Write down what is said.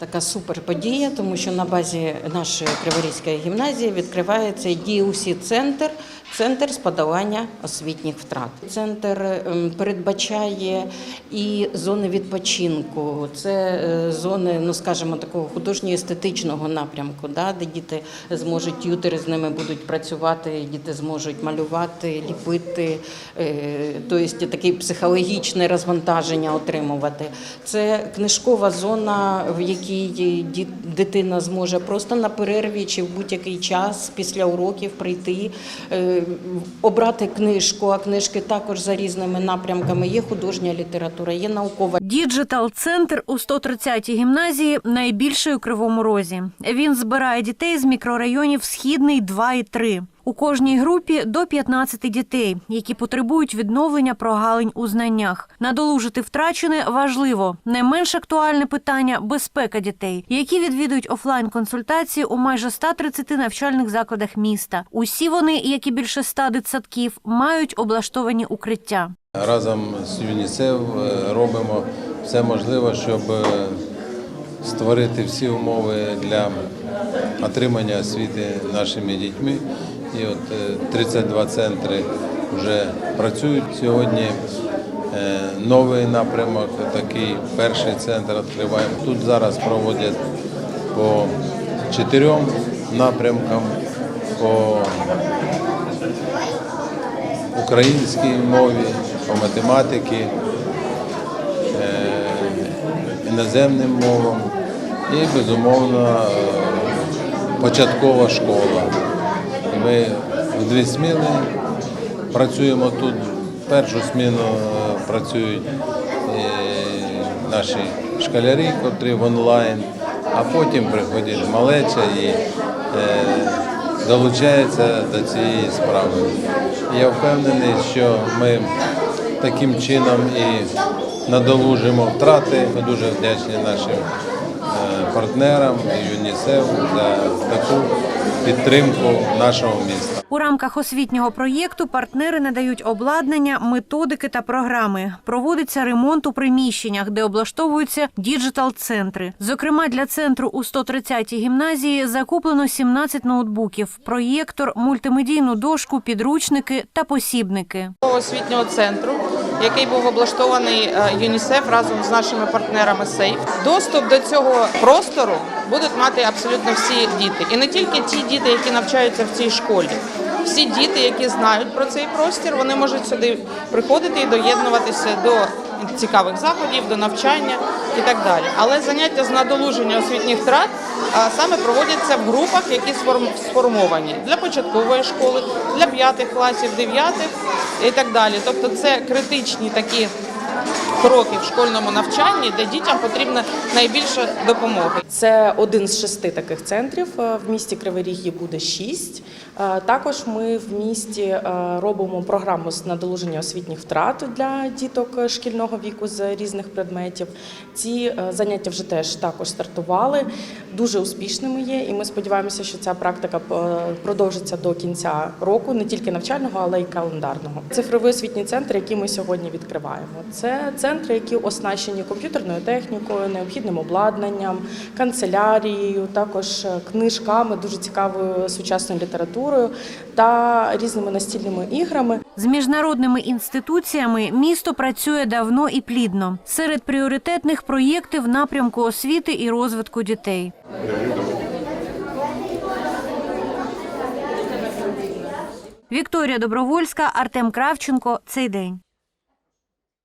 Така супер подія, тому що на базі нашої Криворізької гімназії відкривається діусі центр. Центр з подолання освітніх втрат. Центр ем, передбачає і зони відпочинку. Це е, зони, ну скажімо, такого художньо-естетичного напрямку, да, де діти зможуть т'ютери з ними будуть працювати, діти зможуть малювати, ліпити, е, тобто таке психологічне розвантаження отримувати. Це книжкова зона, в якій дитина зможе просто на перерві чи в будь-який час після уроків прийти, е, обрати книжку, а книжки також за різними напрямками. Є художня література, є наукова Діджитал центр у 130-й гімназії найбільший у Кривому Розі. Він збирає дітей з мікрорайонів Східний 2 і 3. У кожній групі до 15 дітей, які потребують відновлення прогалень у знаннях. Надолужити втрачене важливо. Не менш актуальне питання безпека дітей, які відвідують офлайн консультації у майже 130 навчальних закладах міста. Усі вони, як і більше 100 дитсадків, мають облаштовані укриття. Разом з ЮНІСЕФ е, робимо все можливе, щоб е, створити всі умови для отримання освіти нашими дітьми. І от е, 32 центри вже працюють сьогодні. Е, Новий напрямок, такий перший центр відкриваємо. Тут зараз проводять по чотирьом напрямкам, по українській мові, по математиці, е, іноземним мовам і, безумовно, е, початкова школа. Ми в дві зміни працюємо тут. Першу зміну е, працюють е, наші школярі, котрі в онлайн, а потім приходить малеча і е, долучається до цієї справи. Я впевнений, що ми таким чином і надолужимо втрати. Ми дуже вдячні нашим партнерам і ЮНІСЕФ за таку підтримку нашого міста. У рамках освітнього проєкту партнери надають обладнання, методики та програми. Проводиться ремонт у приміщеннях, де облаштовуються діджитал-центри. Зокрема, для центру у 130-й гімназії закуплено 17 ноутбуків, проєктор, мультимедійну дошку, підручники та посібники. освітнього центру, який був облаштований е, ЮНІСЕФ разом з нашими партнерами Сейф. Доступ до цього простору будуть мати абсолютно всі діти, і не тільки ті діти, які навчаються в цій школі. Всі діти, які знають про цей простір, вони можуть сюди приходити і доєднуватися до цікавих заходів, до навчання і так далі. Але заняття з надолуження освітніх втрат саме проводяться в групах, які сформ- сформовані для початкової школи, для п'ятих класів, дев'ятих і так далі. Тобто це критичні такі кроки в школьному навчанні, де дітям потрібна найбільша допомога. Це один з шести таких центрів. Е, В місті Кривий Ріг їх буде шість. Е, Також ми в місті е, робимо програму з надолуження освітніх втрат для діток шкільного віку з різних предметів. Ці заняття вже теж також стартували, дуже успішними є, і ми сподіваємося, що ця практика продовжиться до кінця року, не тільки навчального, але й календарного. Цифровий освітній центр, який ми сьогодні відкриваємо, це центри, які оснащені комп'ютерною технікою, необхідним обладнанням, канцелярією, також е, книжками, дуже цікавою сучасною літературою та різними настільними іграми. З міжнародними інституціями місто працює давно і плідно. Серед пріоритетних проєктів напрямку освіти і розвитку дітей. Вікторія Добровольська, Артем Кравченко. Цей день.